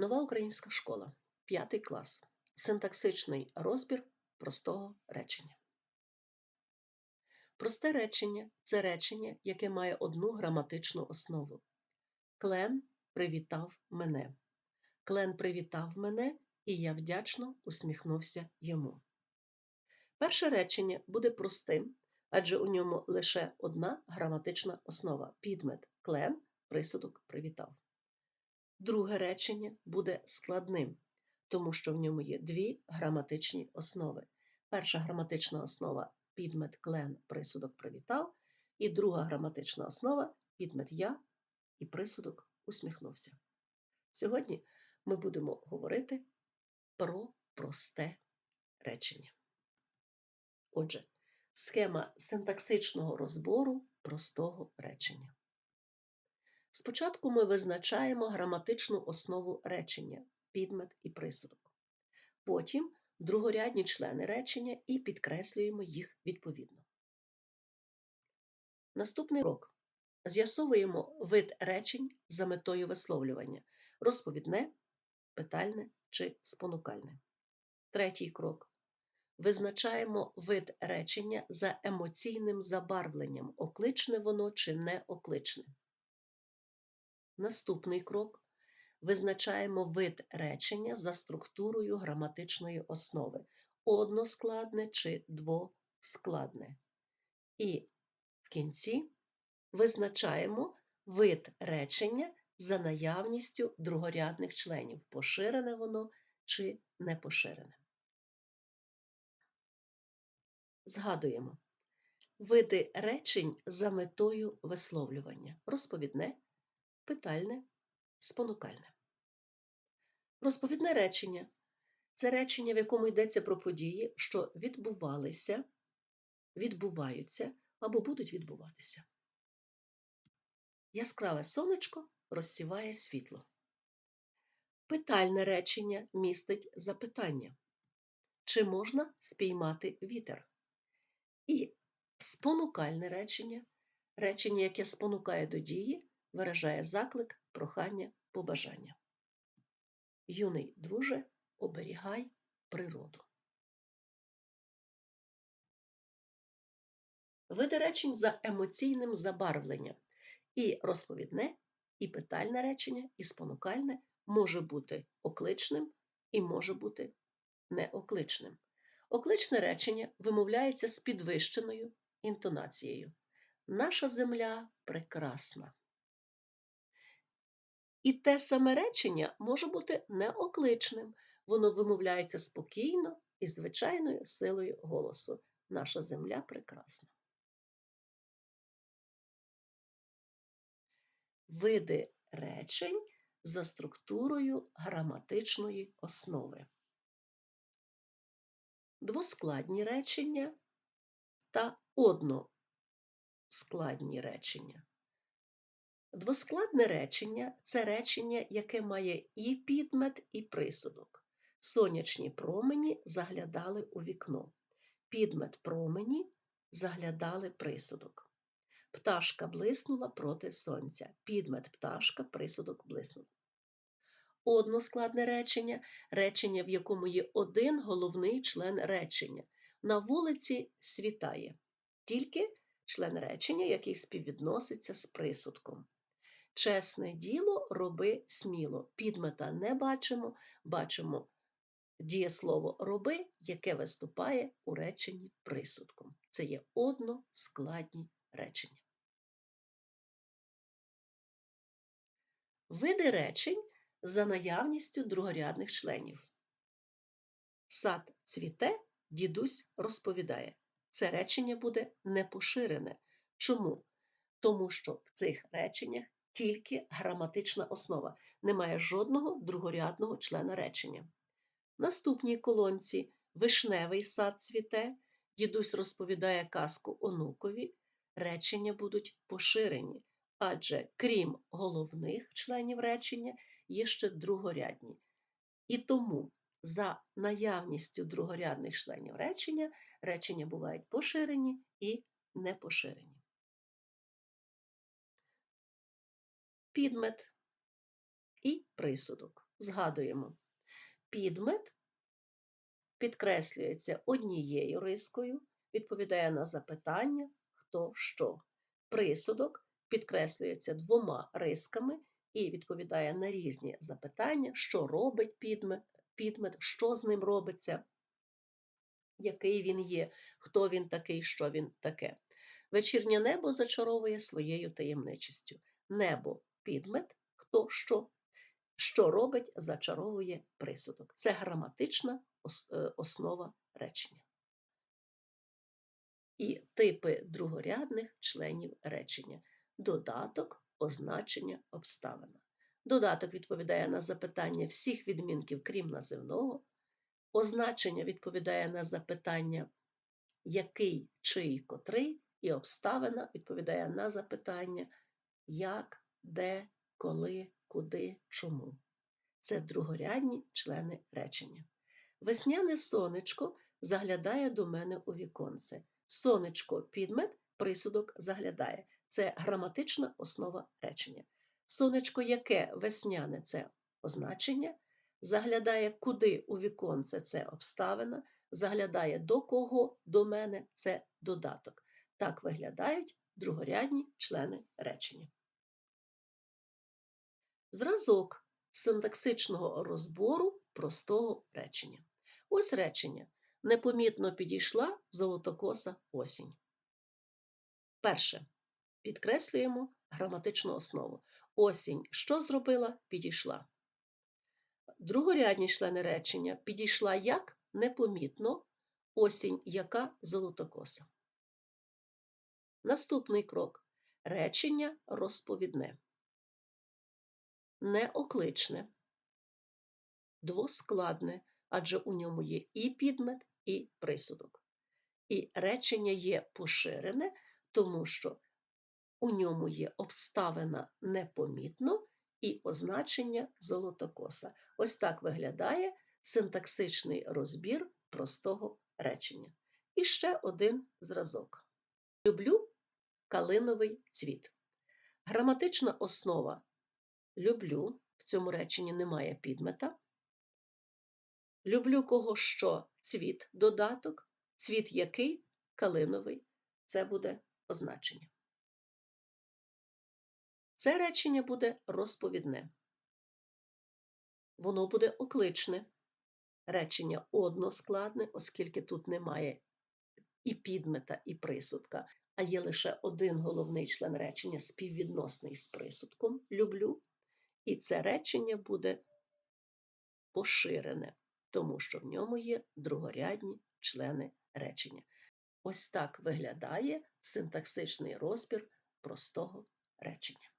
Нова українська школа, п'ятий клас. Синтаксичний розбір простого речення. Просте речення це речення, яке має одну граматичну основу. Клен привітав мене. Клен привітав мене, і я вдячно усміхнувся йому. Перше речення буде простим, адже у ньому лише одна граматична основа підмет клен, присудок привітав. Друге речення буде складним, тому що в ньому є дві граматичні основи. Перша граматична основа підмет клен, присудок привітав, і друга граматична основа підмет я і присудок усміхнувся. Сьогодні ми будемо говорити про просте речення. Отже, схема синтаксичного розбору простого речення. Спочатку ми визначаємо граматичну основу речення підмет і присудок. Потім другорядні члени речення і підкреслюємо їх відповідно. Наступний крок. З'ясовуємо вид речень за метою висловлювання розповідне, питальне чи спонукальне. Третій крок. Визначаємо вид речення за емоційним забарвленням, окличне воно чи не окличне. Наступний крок визначаємо вид речення за структурою граматичної основи односкладне чи двоскладне. І в кінці визначаємо вид речення за наявністю другорядних членів, поширене воно чи не поширене. Згадуємо види речень за метою висловлювання розповідне питальне, спонукальне. Розповідне речення це речення, в якому йдеться про події, що відбувалися, відбуваються або будуть відбуватися. Яскраве сонечко розсіває світло. Питальне речення містить запитання. Чи можна спіймати вітер? І спонукальне речення речення, яке спонукає до дії, виражає заклик, прохання, побажання. Юний друже, оберігай природу. Види речень за емоційним забарвленням. І розповідне, і питальне речення, і спонукальне може бути окличним і може бути неокличним. Окличне речення вимовляється з підвищеною інтонацією. Наша земля прекрасна. І те саме речення може бути неокличним. Воно вимовляється спокійно і звичайною силою голосу. Наша земля прекрасна. Види речень за структурою граматичної основи. Двоскладні речення та односкладні речення. Двоскладне речення це речення, яке має і підмет, і присудок. Сонячні промені заглядали у вікно. Підмет промені заглядали присудок. Пташка блиснула проти сонця. Підмет пташка, присудок блиснув. Односкладне речення речення, в якому є один головний член речення. На вулиці світає. Тільки член речення, який співвідноситься з присудком. Чесне діло роби сміло. Підмета не бачимо, бачимо дієслово роби, яке виступає у реченні присудком. Це є односкладні речення. Види речень за наявністю другорядних членів. Сад цвіте, дідусь розповідає. Це речення буде непоширене. Чому? Тому що в цих реченнях тільки граматична основа, немає жодного другорядного члена речення. Наступній колонці вишневий сад цвіте, дідусь розповідає казку онукові, речення будуть поширені, адже крім головних членів речення, є ще другорядні. І тому за наявністю другорядних членів речення речення бувають поширені і непоширені. Підмет і присудок. Згадуємо. Підмет підкреслюється однією рискою, відповідає на запитання хто що. Присудок підкреслюється двома рисками і відповідає на різні запитання, що робить підмет, підмет, що з ним робиться, який він є, хто він такий, що він таке. Вечірнє небо зачаровує своєю таємничістю. Небо підмет, хто що, що робить, зачаровує присудок. Це граматична е, основа речення. І типи другорядних членів речення. Додаток, означення, обставина. Додаток відповідає на запитання всіх відмінків, крім називного. Означення відповідає на запитання який, чий, котрий, і обставина відповідає на запитання як, де, коли, куди, чому. Це другорядні члени речення. Весняне сонечко заглядає до мене у віконце. Сонечко підмет, присудок заглядає. Це граматична основа речення. Сонечко яке весняне це означення, заглядає куди у віконце це обставина, заглядає до кого, до мене це додаток. Так виглядають другорядні члени речення. Зразок синтаксичного розбору простого речення. Ось речення. Непомітно підійшла золотокоса осінь. Перше. Підкреслюємо граматичну основу. Осінь що зробила? Підійшла. Другорядні члени речення підійшла як непомітно, осінь яка золотокоса. Наступний крок. Речення розповідне. Неокличне, двоскладне, адже у ньому є і підмет, і присудок. І речення є поширене, тому що у ньому є обставина непомітно і означення золотокоса. Ось так виглядає синтаксичний розбір простого речення. І ще один зразок. Люблю калиновий цвіт. Граматична основа люблю, в цьому реченні немає підмета. Люблю кого що цвіт додаток, цвіт який калиновий. Це буде означення. Це речення буде розповідне. Воно буде окличне. Речення односкладне, оскільки тут немає і підмета, і присудка, а є лише один головний член речення співвідносний з присудком люблю. І це речення буде поширене, тому що в ньому є другорядні члени речення. Ось так виглядає синтаксичний розбір простого речення.